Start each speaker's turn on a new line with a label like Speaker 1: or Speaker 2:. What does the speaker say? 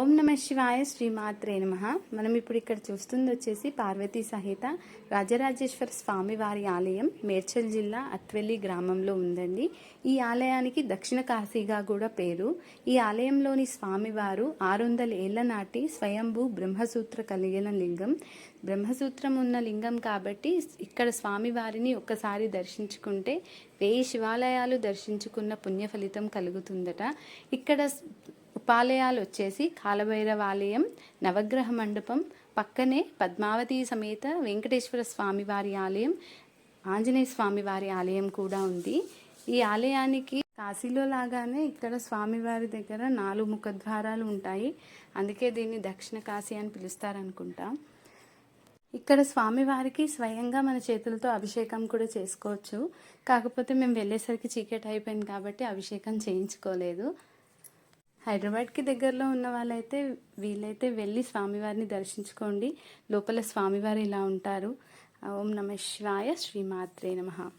Speaker 1: ఓం నమ శివాయ శ్రీమాత్రే నమ. మనం ఇప్పుడు ఇక్కడ చూస్తుంది వచ్చేసి పార్వతీ సహిత రాజరాజేశ్వర స్వామి వారి ఆలయం మేడ్చల్ జిల్లా అత్వెల్లి గ్రామంలో ఉందండి. ఈ ఆలయానికి దక్షిణ కాశీగా కూడా పేరు. ఈ ఆలయంలోని స్వామివారు ఆరు వందల ఏళ్ళ నాటి స్వయంభూ బ్రహ్మసూత్ర కలిగిన లింగం. బ్రహ్మసూత్రం ఉన్న లింగం కాబట్టి ఇక్కడ స్వామివారిని ఒక్కసారి దర్శించుకుంటే వెయ్యి శివాలయాలు దర్శించుకున్న పుణ్య ఫలితం కలుగుతుందట. ఇక్కడ ఉపాలయాలు వచ్చేసి కాలభైరవ ఆలయం నవగ్రహ మండపం పక్కనే పద్మావతి సమేత వెంకటేశ్వర స్వామి వారి ఆలయం ఆంజనేయ స్వామి వారి ఆలయం కూడా ఉంది. ఈ ఆలయానికి కాశీలో లాగానే ఇక్కడ స్వామివారి దగ్గర నాలుగు ముఖద్వారాలు ఉంటాయి. అందుకే దీన్ని దక్షిణ కాశీ అని పిలుస్తారనుకుంటా. ఇక్కడ స్వామివారికి స్వయంగా మన చేతులతో అభిషేకం కూడా చేసుకోవచ్చు. కాకపోతే మేము వెళ్ళేసరికి చీకటి అయిపోయింది కాబట్టి అభిషేకం చేయించుకోలేదు. హైదరాబాద్కి దగ్గరలో ఉన్న వాళ్ళైతే వీలైతే వెళ్ళి స్వామివారిని దర్శించుకోండి. లోపల స్వామివారు ఇలా ఉంటారు. ఓం నమ శివాయ శ్రీమాత్రే నమః.